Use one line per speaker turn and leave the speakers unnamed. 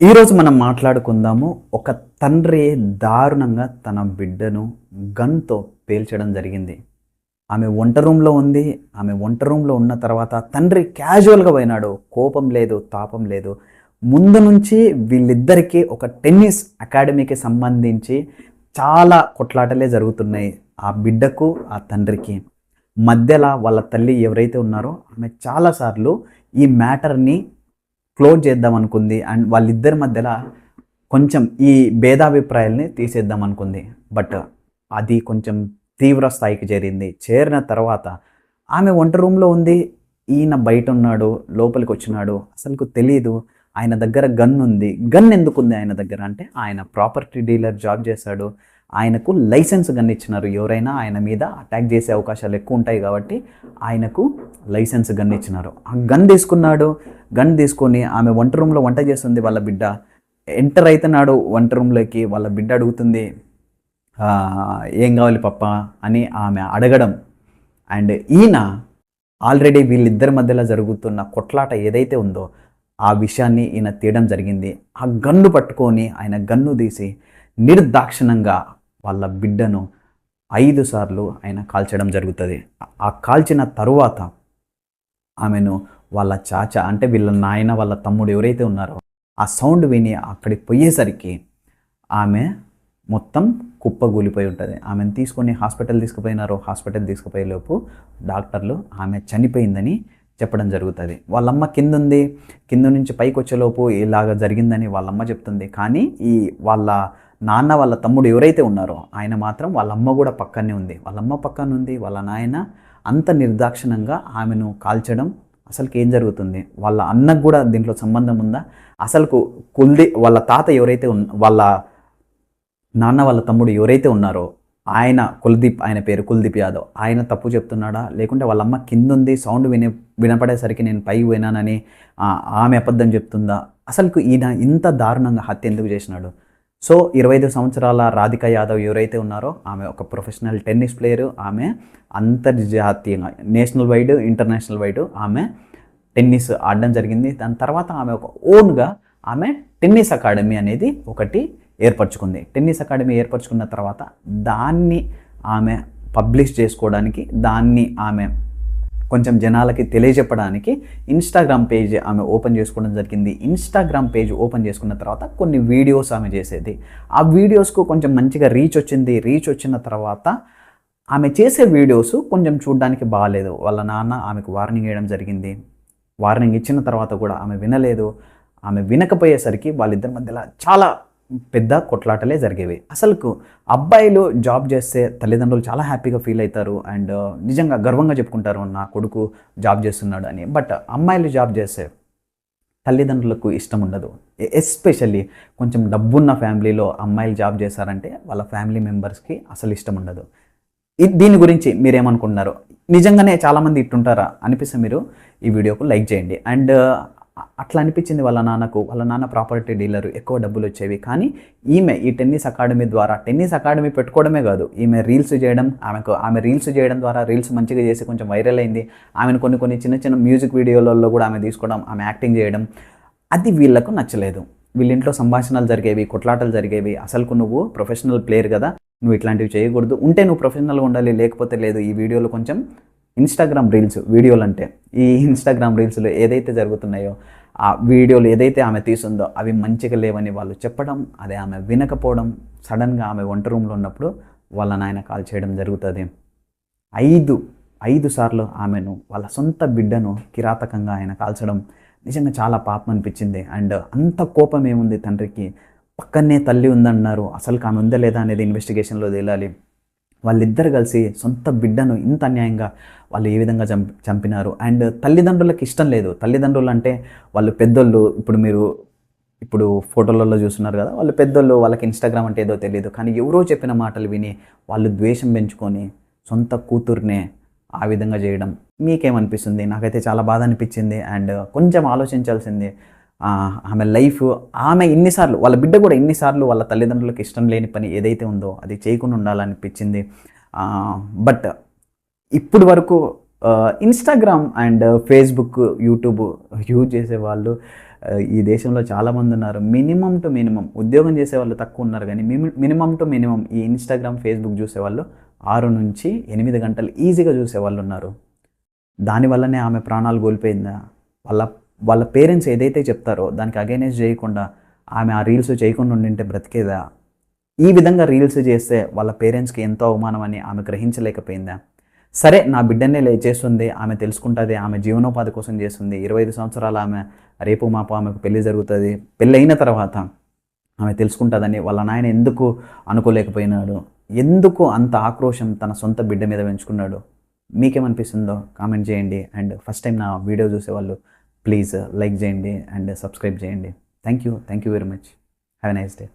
ఈరోజు మనం మాట్లాడుకుందాము ఒక తండ్రి దారుణంగా తన బిడ్డను గన్తో పేల్చడం జరిగింది. ఆమె వంట రూమ్లో ఉంది. ఆమె వంట రూమ్లో ఉన్న తర్వాత తండ్రి క్యాజువల్గా పోయినాడు. కోపం లేదు తాపం లేదు. ముందు నుంచి వీళ్ళిద్దరికీ ఒక టెన్నిస్ అకాడమీకి సంబంధించి చాలా కొట్లాటలే జరుగుతున్నాయి ఆ బిడ్డకు ఆ తండ్రికి. మధ్యలో వాళ్ళ తల్లి ఎవరైతే ఉన్నారో ఆమె చాలాసార్లు ఈ మ్యాటర్ని క్లోజ్ చేద్దాం అనుకుంది అండ్ వాళ్ళిద్దరి మధ్యలో కొంచెం ఈ భేదాభిప్రాయాల్ని తీసేద్దాం అనుకుంది. బట్ అది కొంచెం తీవ్ర స్థాయికి చేరింది. చేరిన తర్వాత ఆమె వంట రూమ్లో ఉంది. ఈయన బయట ఉన్నాడు లోపలికి వచ్చినాడు అసలుకు తెలియదు ఆయన దగ్గర గన్ ఉంది. గన్ ఎందుకు ఉంది ఆయన దగ్గర? అంటే ఆయన ప్రాపర్టీ డీలర్ జాబ్ చేశాడు. ఆయనకు లైసెన్స్ గన్ ఇచ్చినారు ఎవరైనా ఆయన మీద అటాక్ చేసే అవకాశాలు ఎక్కువ ఉంటాయి కాబట్టి ఆయనకు లైసెన్స్ గన్ ఇచ్చినారు ఆ గన్ తీసుకున్నాడు. గన్ తీసుకొని ఆమె వంట రూమ్లో వంట చేస్తుంది వాళ్ళ బిడ్డ. ఎంటర్ అవుతున్నాడు వంట రూమ్లోకి వాళ్ళ బిడ్డ అడుగుతుంది ఏం కావాలి పప్ప? అని ఆమె అడగడం. అండ్ ఈయన ఆల్రెడీ వీళ్ళిద్దరి మధ్యలో జరుగుతున్న కొట్లాట ఏదైతే ఉందో ఆ విషయాన్ని ఈయన తీయడం జరిగింది. ఆ గన్ను పట్టుకొని ఆయన గన్ను తీసి నిర్దాక్షిణంగా వాళ్ళ బిడ్డను ఐదు సార్లు ఆయన కాల్చడం జరుగుతుంది. ఆ కాల్చిన తరువాత ఆమెను వాళ్ళ చాచ అంటే వీళ్ళ నాయన వాళ్ళ తమ్ముడు ఎవరైతే ఉన్నారో ఆ సౌండ్ విని అక్కడికి పోయేసరికి ఆమె మొత్తం కుప్పగూలిపోయి ఉంటుంది. ఆమెను తీసుకొని హాస్పిటల్ తీసుకుపోయినారు హాస్పిటల్ తీసుకుపోయేలోపు డాక్టర్లు ఆమె చనిపోయిందని చెప్పడం జరుగుతుంది. వాళ్ళమ్మ కింద ఉంది కింద నుంచి పైకి వచ్చేలోపు ఇలాగ జరిగిందని వాళ్ళమ్మ చెప్తుంది. కానీ ఈ వాళ్ళ నాన్న వాళ్ళ తమ్ముడు ఎవరైతే ఉన్నారో ఆయన మాత్రం వాళ్ళ అమ్మ కూడా పక్కనే ఉంది. వాళ్ళమ్మ పక్కన ఉంది వాళ్ళ నాయన అంత నిర్దాక్షిణంగా ఆమెను కాల్చడం అసలుకి ఏం జరుగుతుంది? వాళ్ళ అన్నకు కూడా దీంట్లో సంబంధం ఉందా? అసలుకు కుల్ది వాళ్ళ తాత ఎవరైతే ఉన్న వాళ్ళ నాన్న వాళ్ళ తమ్ముడు ఎవరైతే ఉన్నారో ఆయన కుల్దీప్ ఆయన పేరు కుల్దీప్ యాదవ్ ఆయన తప్పు చెప్తున్నాడా? లేకుంటే వాళ్ళ అమ్మ కింద ఉంది సౌండ్ విని వినపడేసరికి నేను పైకి పోయినానని ఆమె అబద్ధం చెప్తుందా? అసలుకు ఈయన ఇంత దారుణంగా హత్య ఎందుకు చేసినాడు? సో ఇరవై ఐదు సంవత్సరాల రాధిక యాదవ్ ఎవరైతే ఉన్నారో ఆమె ఒక ప్రొఫెషనల్ టెన్నిస్ ప్లేయర్ ఆమె అంతర్జాతీయంగా నేషనల్ వైడ్ ఇంటర్నేషనల్ వైడ్ ఆమె టెన్నిస్ ఆడడం జరిగింది. దాని తర్వాత ఆమె ఒక ఓన్గా ఆమె టెన్నిస్ అకాడమీ అనేది ఒకటి ఏర్పరచుకుంది. టెన్నిస్ అకాడమీ ఏర్పరచుకున్న తర్వాత దాన్ని ఆమె పబ్లిష్ చేసుకోవడానికి దాన్ని ఆమె కొంచెం జనాలకి తెలియజెప్పడానికి ఇన్స్టాగ్రామ్ పేజ్ ఆమె ఓపెన్ చేసుకోవడం జరిగింది. ఇన్స్టాగ్రామ్ పేజ్ ఓపెన్ చేసుకున్న తర్వాత కొన్ని వీడియోస్ ఆమె చేసేది. ఆ వీడియోస్కు కొంచెం మంచిగా రీచ్ వచ్చింది. రీచ్ వచ్చిన తర్వాత ఆమె చేసే వీడియోస్ కొంచెం చూడడానికి బాగాలేదు వాళ్ళ నాన్న ఆమెకు వార్నింగ్ వేయడం జరిగింది. వార్నింగ్ ఇచ్చిన తర్వాత కూడా ఆమె వినలేదు. ఆమె వినకపోయేసరికి వాళ్ళిద్దరి మధ్యలో చాలా పెద్ద కొట్లాటలే జరిగేవి. అసలుకు అబ్బాయిలు జాబ్ చేస్తే తల్లిదండ్రులు చాలా హ్యాపీగా ఫీల్ అవుతారు అండ్ నిజంగా గర్వంగా చెప్పుకుంటారు నా కొడుకు జాబ్ చేస్తున్నాడు అని. బట్ అమ్మాయిలు జాబ్ చేస్తే తల్లిదండ్రులకు ఇష్టం ఉండదు. ఎస్పెషల్లీ కొంచెం డబ్బున్న ఫ్యామిలీలో అమ్మాయిలు జాబ్ చేశారంటే వాళ్ళ ఫ్యామిలీ మెంబర్స్కి అసలు ఇష్టం ఉండదు. దీని గురించి మీరేమనుకుంటున్నారు? నిజంగానే చాలామంది ఇట్టుంటారా? అనిపిస్తే మీరు ఈ వీడియోకు లైక్ చేయండి. అండ్ అట్లా అనిపించింది వాళ్ళ నాన్నకు. వాళ్ళ నాన్న ప్రాపర్టీ డీలర్ ఎక్కువ డబ్బులు వచ్చేవి. కానీ ఈమె ఈ టెన్నిస్ అకాడమీ ద్వారా టెన్నిస్ అకాడమీ పెట్టుకోవడమే కాదు ఈమె రీల్స్ చేయడం ఆమెకు ఆమె రీల్స్ చేయడం ద్వారా రీల్స్ మంచిగా చేసి కొంచెం వైరల్ అయింది. ఆమెను కొన్ని కొన్ని చిన్న చిన్న మ్యూజిక్ వీడియోలలో కూడా ఆమె తీసుకోవడం ఆమె యాక్టింగ్ చేయడం అది వీళ్ళకు నచ్చలేదు. వీళ్ళింట్లో సంభాషణలు జరిగేవి కొట్లాటలు జరిగేవి. అసలుకు నువ్వు ప్రొఫెషనల్ ప్లేయర్ కదా నువ్వు ఇట్లాంటివి చేయకూడదు. ఉంటే నువ్వు ప్రొఫెషనల్గా ఉండాలి లేకపోతే లేదు. ఈ వీడియోలో కొంచెం ఇన్స్టాగ్రామ్ రీల్స్ వీడియోలు అంటే ఈ ఇన్స్టాగ్రామ్ రీల్స్లో ఏదైతే జరుగుతున్నాయో ఆ వీడియోలు ఏదైతే ఆమె తీసుందో అవి మంచిగా లేవని వాళ్ళు చెప్పడం అదే ఆమె వినకపోవడం సడన్గా ఆమె వంట రూమ్లో ఉన్నప్పుడు వాళ్ళ నాయన కాల్ చేయడం జరుగుతుంది. ఐదు ఐదు సార్లు ఆమెను వాళ్ళ సొంత బిడ్డను కిరాతకంగా ఆయన కాల్చడం నిజంగా చాలా పాపం అనిపించింది. అండ్ అంత కోపం ఏముంది తండ్రికి? పక్కనే తల్లి ఉందన్నారు అసలు ఆమె ఉందా లేదా అనేది ఇన్వెస్టిగేషన్లో తేలాలి వాళ్ళిద్దరు కలిసి సొంత బిడ్డను ఇంత అన్యాయంగా వాళ్ళు ఏ విధంగా చంపి చంపినారు? అండ్ తల్లిదండ్రులకు ఇష్టం లేదు. తల్లిదండ్రులు అంటే వాళ్ళు పెద్దోళ్ళు ఇప్పుడు మీరు ఇప్పుడు ఫోటోలలో చూస్తున్నారు కదా వాళ్ళు పెద్దోళ్ళు వాళ్ళకి ఇన్స్టాగ్రామ్ అంటే ఏదో తెలియదు కానీ ఎవరో చెప్పిన మాటలు విని వాళ్ళు ద్వేషం పెంచుకొని సొంత కూతుర్నే ఆ విధంగా చేయడం మీకేమనిపిస్తుంది? నాకైతే చాలా బాధ అనిపించింది. అండ్ కొంచెం ఆలోచించాల్సింది ఆమె లైఫ్ ఆమె ఇన్నిసార్లు వాళ్ళ బిడ్డ కూడా ఇన్నిసార్లు వాళ్ళ తల్లిదండ్రులకు ఇష్టం లేని పని ఏదైతే ఉందో అది చేయకుండా ఉండాలనిపించింది. బట్ ఇప్పుడు వరకు Instagram and Facebook YouTube use చేసే వాళ్ళు ఈ దేశంలో చాలామంది ఉన్నారు. మినిమం టు మినిమం ఉద్యోగం చేసే వాళ్ళు తక్కువ ఉన్నారు కానీ మినిమం టు మినిమం ఈ ఇన్స్టాగ్రామ్ ఫేస్బుక్ చూసేవాళ్ళు ఆరు నుంచి ఎనిమిది గంటలు ఈజీగా చూసేవాళ్ళు ఉన్నారు. దానివల్లనే ఆమె ప్రాణాలు కోల్పోయిందా? వాళ్ళ వాళ్ళ పేరెంట్స్ ఏదైతే చెప్తారో దానికి అగైనెస్ట్ చేయకుండా ఆమె ఆ రీల్స్ చేయకుండా ఉండింటే బ్రతికేదా? ఈ విధంగా రీల్స్ చేస్తే వాళ్ళ పేరెంట్స్కి ఎంతో అవమానం అని ఆమె గ్రహించలేకపోయిందా? సరే నా బిడ్డనే లే చేస్తుంది ఆమె తెలుసుకుంటుంది ఆమె జీవనోపాధి కోసం చేస్తుంది ఇరవై ఐదు సంవత్సరాలు ఆమె రేపు మాపు ఆమెకు పెళ్ళి జరుగుతుంది పెళ్ళి అయిన తర్వాత ఆమె తెలుసుకుంటుందని వాళ్ళ నాయన ఎందుకు అనుకోలేకపోయినాడు? ఎందుకు అంత ఆక్రోషం తన సొంత బిడ్డ మీద పెంచుకున్నాడు? మీకేమనిపిస్తుందో కామెంట్ చేయండి. అండ్ ఫస్ట్ టైం నా వీడియో చూసేవాళ్ళు ప్లీజ్ లైక్ చేయండి అండ్ సబ్స్క్రైబ్ చేయండి. Thank you thank you very much have a nice day